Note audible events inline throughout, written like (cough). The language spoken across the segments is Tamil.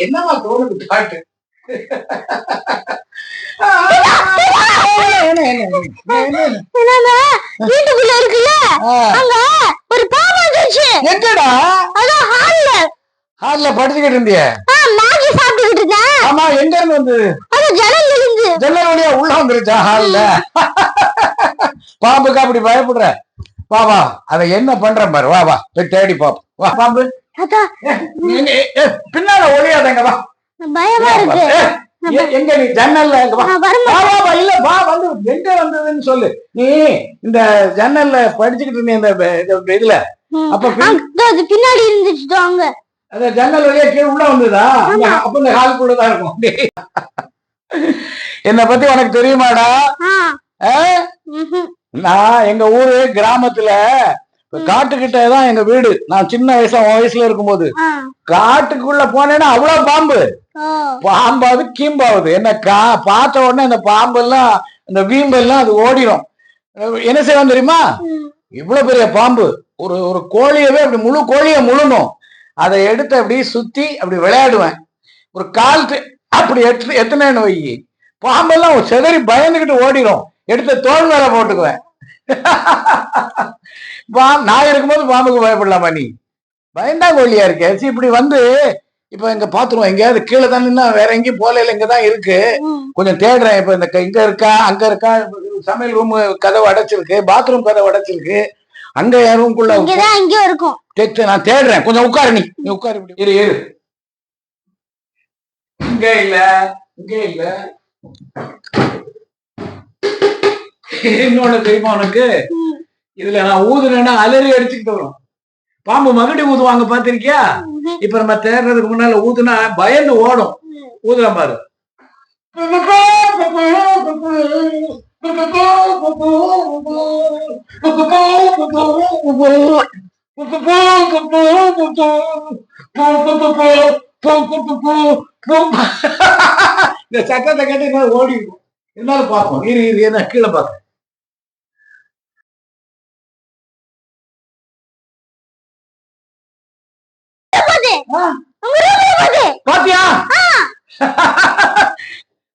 என்னமா தோணுது பாட்டு என்னங்க வீட்டுக்குள்ள இருக்குல்ல அங்க ஒரு பாம்பு வந்துருச்சு எங்கடா அதான் ஹால்ல ஹால்ல படுத்துக்கிட்டு இருந்திய மேகி சாப்பிட்டுக்கிட்டு இருந்தேன் ஆமா எங்க இருந்து வந்து அது ஜன்னல் இருந்து ஜன்னல் வழியா உள்ள வந்துருச்சா ஹால்ல பாம்புக்கு அப்படி பயப்படுற வா வா அதை என்ன பண்ற பாரு வா வா போய் தேடி பாப்போம் வா பாம்பு பின்னால ஒளியாதங்க வா. பயமா இருக்கு. ஏ, எ- எங்க நீ ஜன்னல்ல எங்க வா. இல்ல வந்து எங்க வந்ததுன்னு சொல்லு. நீ இந்த ஜன்னல்ல படிச்சுக்கிட்டு இருந்த இந்த இதுல அப்ப பின்னாடி இருந்துச்சு அங்க. அந்த ஜன்னல் வழியா கீழே உள்ள வந்ததா? அப்ப இந்த ஹால்குள்ளதான் இருக்கும். டேய். என்னை பத்தி உனக்கு தெரியுமாடா. நான் எங்க ஊரு கிராமத்துல காட்டுக்கிட்ட தான் எங்க வீடு. நான் சின்ன வயசுல உன் வயசுல இருக்கும்போது. காட்டுக்குள்ள போனேன்னா அவ்வளவு பாம்பு. பாம்பாவது கீம்பாவது. என்ன கா பார்த்த உடனே அந்த பாம்பெல்லாம் அந்த வீம்பெல்லாம் அது ஓடிடும் என்ன செய்வான் தெரியுமா. இவ்வளவு பெரிய பாம்பு. ஒரு ஒரு கோழியவே அப்படி முழு கோழியை முழுணும். அதை எடுத்து அப்படி சுத்தி அப்படி விளையாடுவேன். ஒரு கால் அப்படி எட்டு எத்தனைன்னு வை. பாம்பெல்லாம் செதறி பயந்துகிட்டு ஓடிடும் எடுத்து தோல் மேல போட்டுக்குவேன். (laughs) நான் இருக்கும்போது பாம்புக்கு பயப்படலாமா நீ? பயந்தா கோழியா இருக்கே. சரி இப்படி வந்து இப்ப இங்க பாத்துருவோம். எங்கேயாவது கீழே தான் நின்னா வேற எங்கேயும் போல இங்கதான் இருக்கு. கொஞ்சம் தேடுறேன். இப்ப இந்த இங்க இருக்கா அங்க இருக்கா சமையல் ரூம் கதவு அடைச்சிருக்கு. பாத்ரூம் கதவு அடைச்சிருக்கு. அங்க என் ரூம்குள்ள இருக்கும். நான் தேடுறேன். கொஞ்சம் உட்காரு நீ. நீ உட்காரு இப்படி. இரு இரு. இங்க இல்ல இங்க இல்ல. இன்னொன்னு தெரியுமா உனக்கு? இதுல நான் ஊதுனேன்னா அலறி அடிச்சுக்கிட்டு வரும். பாம்பு மகடி ஊதுவாங்க பாத்திருக்கியா? இப்ப நம்ம தேடுறதுக்கு முன்னால ஊதுனா பயந்து ஓடும். ஊதுற பாரு. இந்த சத்தத்தை கேட்டு ஓடிடும் ஓடி இருக்கும் இருந்தாலும் பார்ப்போம். இரு இரு என்ன கீழே பார்க்க பாத்தியா? (laughs)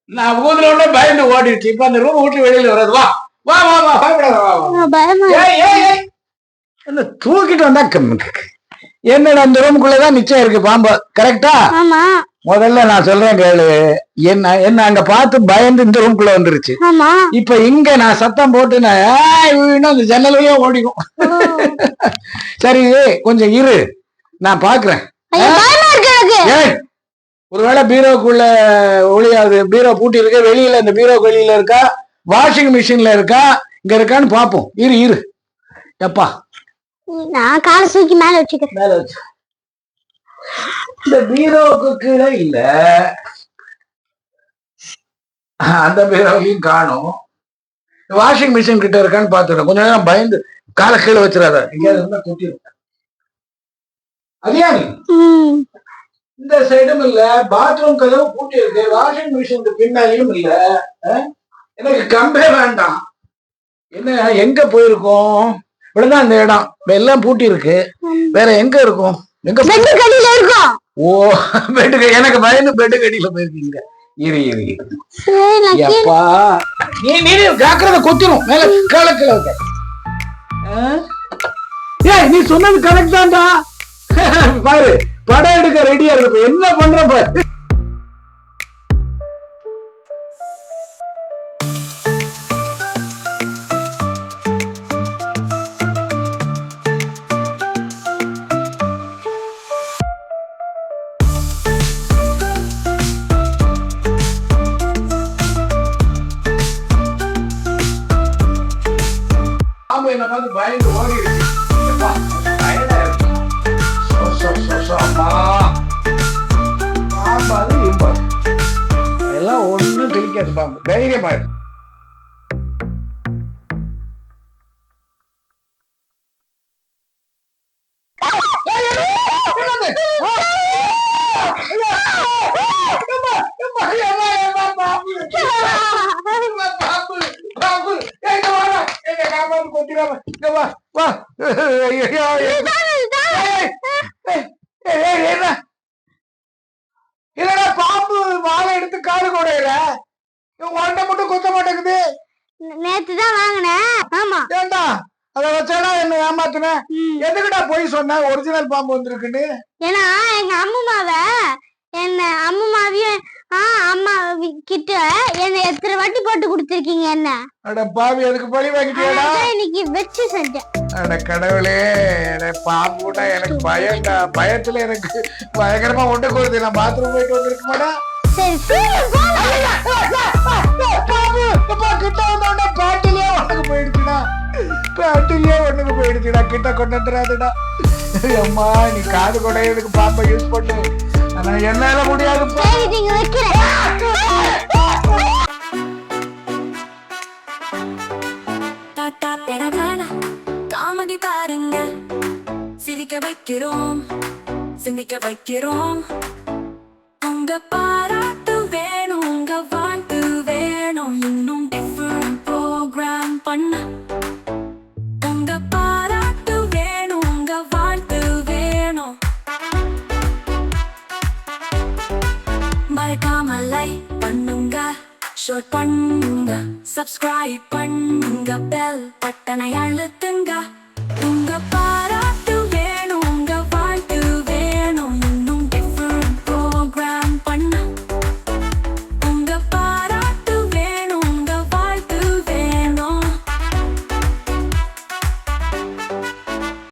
நான் ஊதுன உடனே பயந்து ஓடிடுச்சு. இப்ப அந்த ரூம் விட்டு வெளியில வராது வா. வா வா வா பயப்படாத தூக்கிட்டு வந்தா என்னடா அந்த ரூமுக்குள்ளதான் நிச்சயம் இருக்கு பாம்பு. கரெக்டா முதல்ல நான் சொல்றேன் கேளு. என்ன என்ன அங்க பார்த்து பயந்து இந்த ரூம்குள்ள வந்துருச்சு. இப்ப இங்க நான் சத்தம் போட்டு நான் ஏய் இன்னும் அந்த ஜன்னல் வழியா ஓடிக்கும். (laughs) சரி கொஞ்சம் இரு. நான் பாக்குறேன். ஒருவேளை பீரோக்குள்ள ஒளியாது பீரோ பூட்டி இருக்க வெளியில இந்த பீரோ வெளியில இருக்கா வாஷிங் மிஷின்ல இருக்கா இங்க இருக்கான்னு பாப்போம். இரு இரு. எப்பா? நான் காலை தூக்கி மேல வச்சுக்கிறேன். மேல வச்சு. இந்த பீரோவுக்கு கீழே இல்ல. அந்த பீரோவையும் காணும். வாஷிங் மிஷின் கிட்ட இருக்கான்னு பாத்துட்டேன் கொஞ்ச நேரம் பயந்து காலை கீழே வச்சிடாத. எங்கேயாவது இருந்தா கொட்டி ம். இந்த சைடும் இல்ல பாத்ரூம் கதவு பூட்டி இருக்கு வாஷிங் மிஷின் பின்னாலையும் இல்ல? எனக்கு கம்பே வேண்டாம். என்ன எங்க போயிருக்கோம்? இவ்வளவுதான் இந்த இடம். எல்லாம் பூட்டி இருக்கு வேற எங்க இருக்கும்? எங்க கடியில இருக்கும் ஓ பெட்டு எனக்கு பயந்து பெட்டு கடியில போயிருக்கீங்க. இரு இரு எப்பா? நீ நீ ஜாக்கிரதை கொத்திரும். மேல கீழே கீழே வைக்க. அஹ்? ஏய் நீ சொன்னது கரெக்ட் தான்டா. (laughs) பாரு படம் எடுக்க ரெடியா இருக்கு. என்ன பண்ற பாரு? என்ன பார்த்து பயந்து ஓடி இருக்கு ஏம்மா, பாம்பு. பாம்பு, பாம்பு. இங்க வாடா. எங்க காப்பாத்து கொத்திடாம. இங்க வா, வா. ஐயோ, எடுத்து காது கூடையில உன்கிட்ட மட்டும் கொத்த மாட்டேங்குது. நேத்து தான் வாங்கினேன் ஆமா. ஏண்டா? அதை வச்சாடா என்ன ஏமாத்துன. எதுக்குடா போய் சொன்ன? ஒரிஜினல் பாம்பு வந்திருக்குன்னு. ஏன்னா எங்க அம்மாவ என்ன அம்மாவையும் ஆ அம்மா கிட்ட என்ன எத்தனை வாட்டி போட்டு கொடுத்துருக்கீங்க என்ன? அட பாவி அதுக்கு பழி வாங்கிட்டியாடா? இன்னைக்கு வச்சு செஞ்சேன். அட கடவுளே எனக்கு பாம்புனா எனக்கு பயம்டா. பயத்துல எனக்கு பயங்கரமா ஒன்று கொடுத்து நான் பாத்ரூம் போயிட்டு வந்திருக்க சரி சீக்கிரம் போங்க. கிட்ட வந்தோடனே போயிடுச்சுடா பேட்டிலே ஒண்ணுக்கு போயிடுச்சுடா கிட்ட கொண்டு வந்துடாதுடா அம்மா நீ காது கொடையதுக்கு பாம்பை யூஸ் பண்ணு ஆனா என்னால முடியாது சரி நீங்க வைக்கிறேன் தாத்தா காமெடி பாருங்க சிரிக்க வைக்கிறோம் சிந்திக்க வைக்கிறோம் உங்க பாராட்டு மறக்காம லைக் பண்ணுங்க. ஷோட் பண்ணுங்க. சப்ஸ்கிரைப் பண்ணுங்க. பெல் பட்டனை அழுத்துங்க.